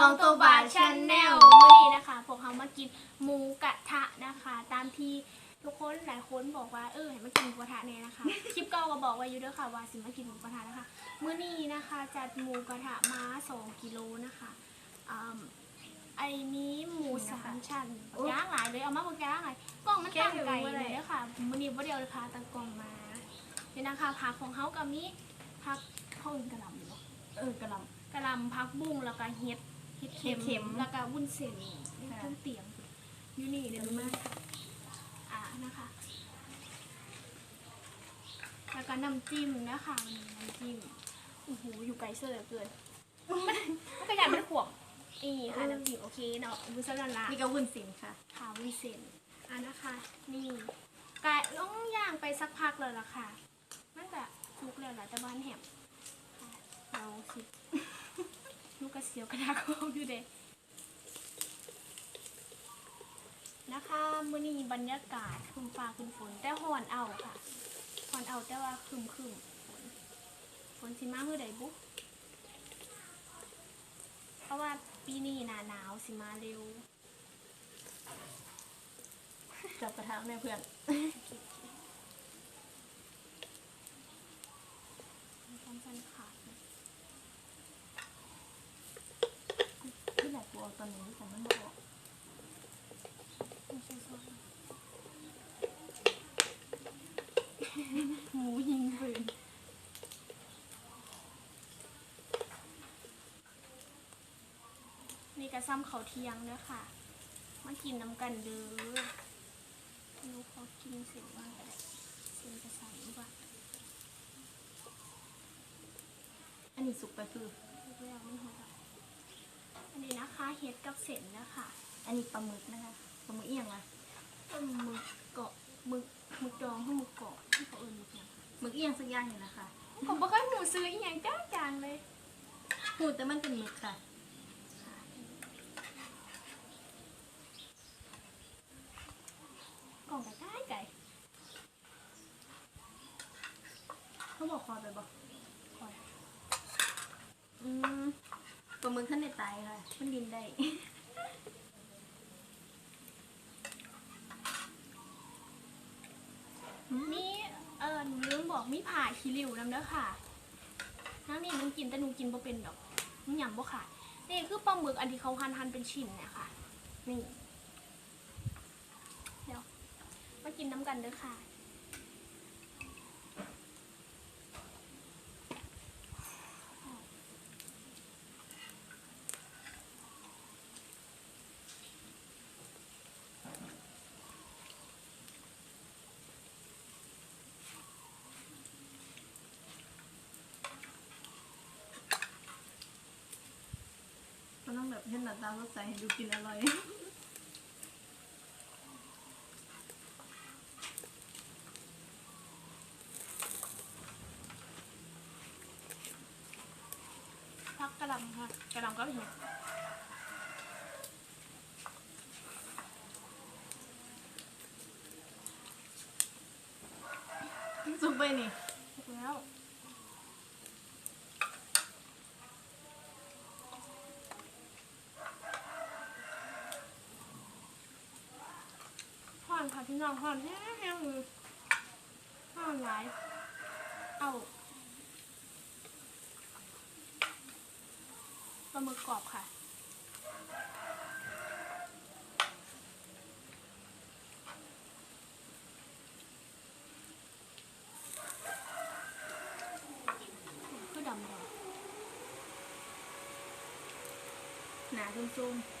ซองตัวบาชาแนลวันนี้นะคะพวกเขามากินหมูกระทะนะคะ ตามที่ทุกคนหลายคนบอกว่าเออให้มากินหมูกระทะเนี่ยนะคะ คลิปเก่าก็บอกไว้อยู่ด้วยค่ะว่าสิมากินหมูกระทะนะคะมื้อนี้นะคะจัดหมูกระทะมา2กิโลนะคะอ่าไอ้นี้หมูสามชั้นย่างหลายเลยเอามาหมดย่างหลายกล่องมันตั้งไก่เลยเด้อค่ะมื้อนี้บ่เดียวเลยค่ะตั้งกล่องมาเนี่ยนะคะผักของเขาก็มีผักเขาอื่นกระหล่ำอยู่เนาะเออกระหลกะหล่ำพักบุ้งแล้วก็เฮ็ด เฮ็ดเข็มเฮ็ดเข็ม แล้วก็วุ้นเส้นค่ะต้นเตียงอยู่นี่เดี๋ยวมาอ่านะคะแล้วก็น้ำจิ้มนะคะวันนี้น้ำจิ้มโอ้โหอยู่ไกลเสือเหลือเกินมันมันก็อยากเป็นขวบอีค่ะน้ำจิ้มโอเคเนาะมุสลันละำนี่ก็วุ้นสินค่ะขาววุ้นเส้นอะนะคะ นี่กายต้องย่างไปสักพักเลยล่ะค่ะมันก็สุกแล้วล่ะแต่บ้านแหมค่ะเราสิ ลูกกระเสียวกระดาษเขาอยู่เด็นะคะมื้อนี้บรรยากาศคึมฟ้าคึมฝน แต่ห่อนเอาค่ะห่อนเอาแต่ว่าคึมคึมฝนฝนสิมาเมื่อใดบุ๊เพราะว่าปีนี้หนาหนาวสิมาเร็วจับกระทะแม่เพื่อน ต้องสั้นขาดนะ ที่ไหนกูเอา ตอนนี้ของมันบอกต้องใช้ซอสหมูยิงปืนนี่กระซ้ำเขาวเทียงเด้อค่ะ มากินน้ำกันเด้อลูกเขากินเสร็จว่างก็ได้เส้นกระสันว่าอันนี้สุกไปคือลูกเรียกมันหัวเราะ อันนี้นะคะเห็ดกับเส้นนะคะ อันนี้ปลาหมึกนะคะปลาหมึกเอียงอะต้มหมึกเกาะหมึกหมึกดองให้หมึกเกาะที่เขาเอิญหมึกอย่างหมึกเอียงสักอย่างอยู่นะคะผมบ่เคยหมูซื้ออีหยังจ้าจางเลยหูแต่มันเป็นหมึกค่ะกล่องไก่ไก่เขาบอกคอไปบอก คอย อืม ปลาหมึกท่านในตายค่ะมันดินได้มีเออหนูลืมบอกมีผ่าขี้ริ้วน้ำเด้อค่ะน้ำนี่หนูกินแต่หนูกินบ่เป็นดอกหนูหยำบ่ขาดนี่คือปลาหมึกอันที่เขาหั่นหั่นเป็นชิ้นเนี่ยค่ะ นี่ เดี๋ยวมากินน้ำกันเด้อค่ะ มันต้องแบบเห็นหน้าตาสดใสให้ดูกินอร่อย พักกระหลำค่ะกระหลำก็เห็นสุกไปนี่ ถูกแล้วห่อ น้องห่อนแห้งห่อนหลายเอาปลาหมึกกรอบค่ะคือดำดหนาซุ่มๆ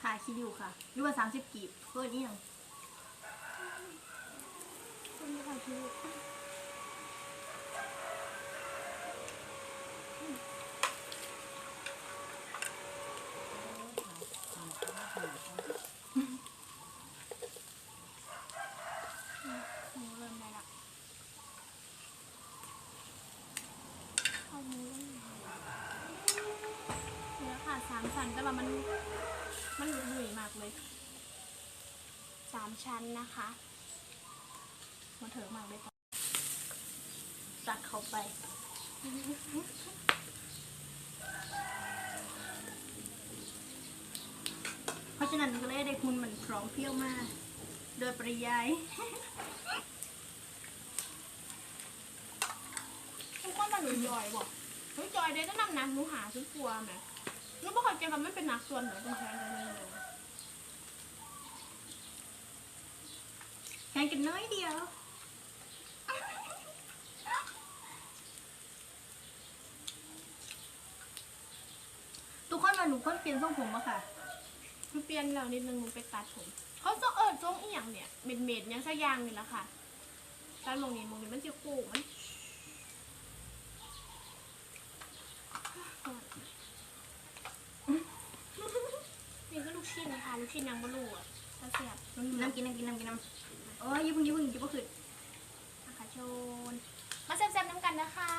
ผ่ายคิดอยู่ค่ะหรือว่าสามสิบกีบเพื่อนเอียงำคุณไม่ค่อยคิดหมูเริ่มได้ละเข้าหมูเริ่มได้เนื้อค่ะสามชั้นแต่ว่ามัน มันหลุดหนุ่ยมากเลยสามชั้นนะคะมาเถอะมากเลยค่ะตักเข้าไปเพราะฉะนั้นก็เลยได้คุณเหมือนพร้อมเพรียวมาก โดยปริยายทุกคนมาหนูจอยบอกหนูจอยได้ก็นำน้ำหนูหาซื้อกลัวไหม หนูบอกเขาเจอกันไม่เป็นนักส่วนหนูต้องแทนกันเลยแข่งกันน้อยเดียวทุกคนมาหนูคนเปลี่ยนทรงผมอะค่ะมันเปลี่ยนแล้วนิดนึงหนูไปตัดผมเขาจะเอิดทรงอีหยังเนี่ยเม็ดเม็ดๆยังสักอย่างนี่แหละค่ะตัดมองนี้มองนี้มันจะโค้งมันนี่ก็ลูก ชิ้นนะคะลูกชิ้นยังบลูอะถ้าเสียบมันเหมือนน้ำกินน้ำกินน้ำกินน้ำโอ้ยยิ่งพึ่งยิ่งพึ่งยิ่งพึ่งขึ้นนะคะโชนมาแซ่บๆน้ำกันนะคะ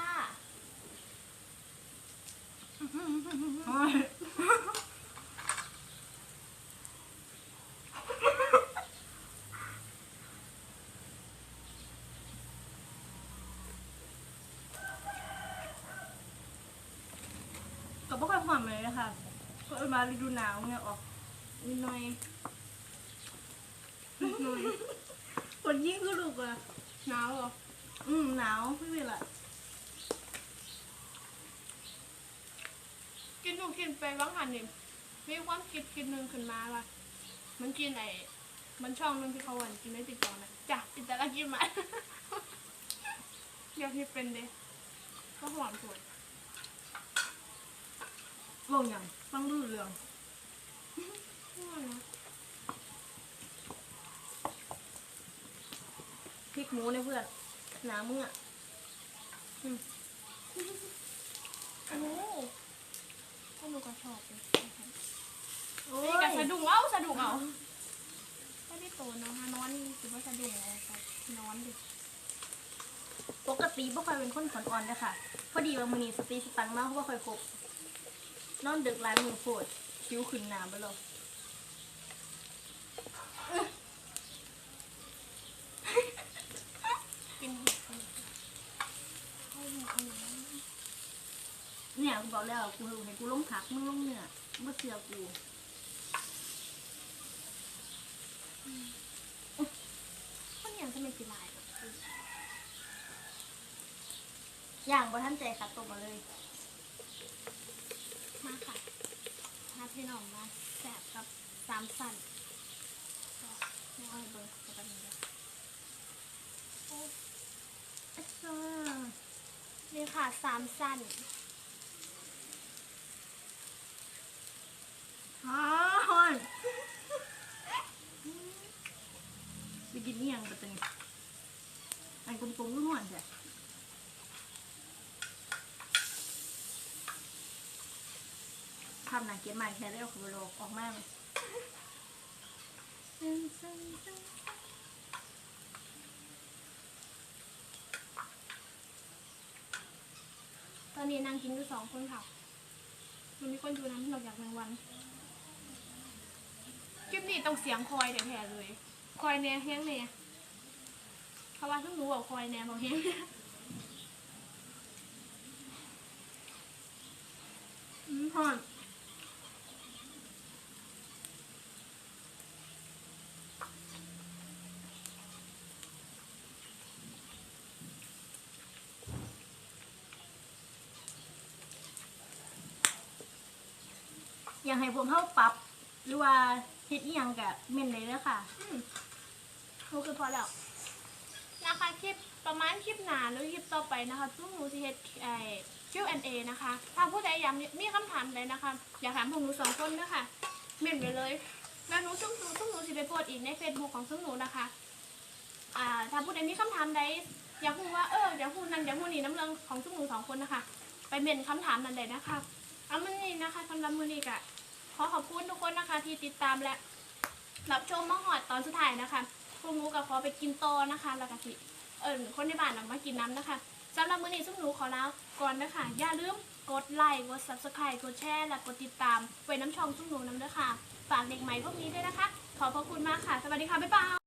โอ้ยก็ไม่ค่อยหอมเลยนะคะเพราะเอิ้นมาฤดูหนาวไงออก นิดหน่อยนิดหน่อยคนยิ่งก็ลูกอะหนาวเหรออืมหนาวไม่เป็นไรกินหนูกินไปว่างหันนี่มีความคิดคิดหนึ่งขึ้นมาว่ามันกินไอ้มันช่องหนึงที่เขาหวานกินได้ติดต่อนะจ้ะติดแต่ละกินมาเดี๋ยวที่เป็นเด้ก็หอมสวยลงอย่างฟังดูเรื่องหอมนะ พริกหมูเนี่ยเพื่อน หนาเมื่อโอ้ก็หนูก็ชอบเลยโอ้นี่ยกับสะดุ้งเอาสะดุ้งเอาไม่ได้โตเนาะฮะนอนถือว่าสะดุ้งเอาครับนอนดิปกติบ่ค่อยเป็นคนขอนอ่อนเลยค่ะ พอดีว่ามือนี้สติสตังค์มากบ่ค่อยครบนอนดึกหลายมือโฟดคิ้วขึ้นหนาไปเลย กินเห็ดกันให้หนูเอาหนัง เนี่ยกูบอกแล้วกูให้กูลงผักมึงลงเนี่ยบ่เสือกูคนอย่างจะไม่กินลายแบบอย่างบ่ท่านใจคัดตกมาเลย มาค่ะมาพี่น้องมาแสบกับสามสันก็ไม่เอาเบอร์กับอันนี้เลยโอ้อัชซ่านี่ค่ะสามสัน ฮ่าฮอนไปกินนี่ยังปะตันอันกลมๆก็ห่อนใช่ทำหนังเก็บม่แค่ได้ออโลกออกมากเลยตอนนี้นางกินอยู่สองคนค่ะ มันมีคนดูนะนอกจาอยากแมงวัน คลิปนี้ต้องเสียงคอยแท้ๆเลยคอยแน่แห้งแน่เพราะว่าต้องรู้ว่าคอยแน่บอกแห้งอืมห่อนอยากให้ผมเข้าปรับ หรือว่าเฮ็ดอีหยังกะเม่นเลยเด้อค่ะโอเคพอแล้วนะคะคลิปประมาณคลิปหนาหรือคลิปต่อไปนะคะพวกหนูจะเฮ็ดไอ้ Q&A นะคะ ถ้าผู้ใดอยากมีคำถามใดนะคะ อยากถามพวกหนูสองคนนะคะเม่นไปเลยแล้วหนูซึ่งหนูซึ่งหนูจะไปโพสต์อีกใน Facebook ของซึ่งหนูนะคะอ่าถ้าผู้ใดมีคำถามใดอยากรู้ว่าเอออยากพูดนั่นอยากพูดนี่น้ำเรื่องของซึ่งหนูสองคนนะคะ ไปเม่นคำถามนั้นใดนะคะเอามือนี้นะคะสำหรับมือนี้กะข อขอบคุณทุกคนนะคะ ที่ติดตามและรับชมมาหอดตอนสุดท้ายนะคะพวกหนูกับขอไปกินตอนะคะแล้วก็สิเอิญคนในบ้านนะมากินน้ำนะคะสำหรับมื้อนี้ซุปหนูขอลาก่อนนะคะอย่าลืมกดไลค์กด subscribe กดแชร์และกดติดตามไว้น้ำช่องซุปหนูน้ำด้วยค่ะ ฝากเด็กใหม่พวกนี้ด้วยนะคะ ขอบพระคุณมากค่ะ สวัสดีค่ะ บ๊ายบาย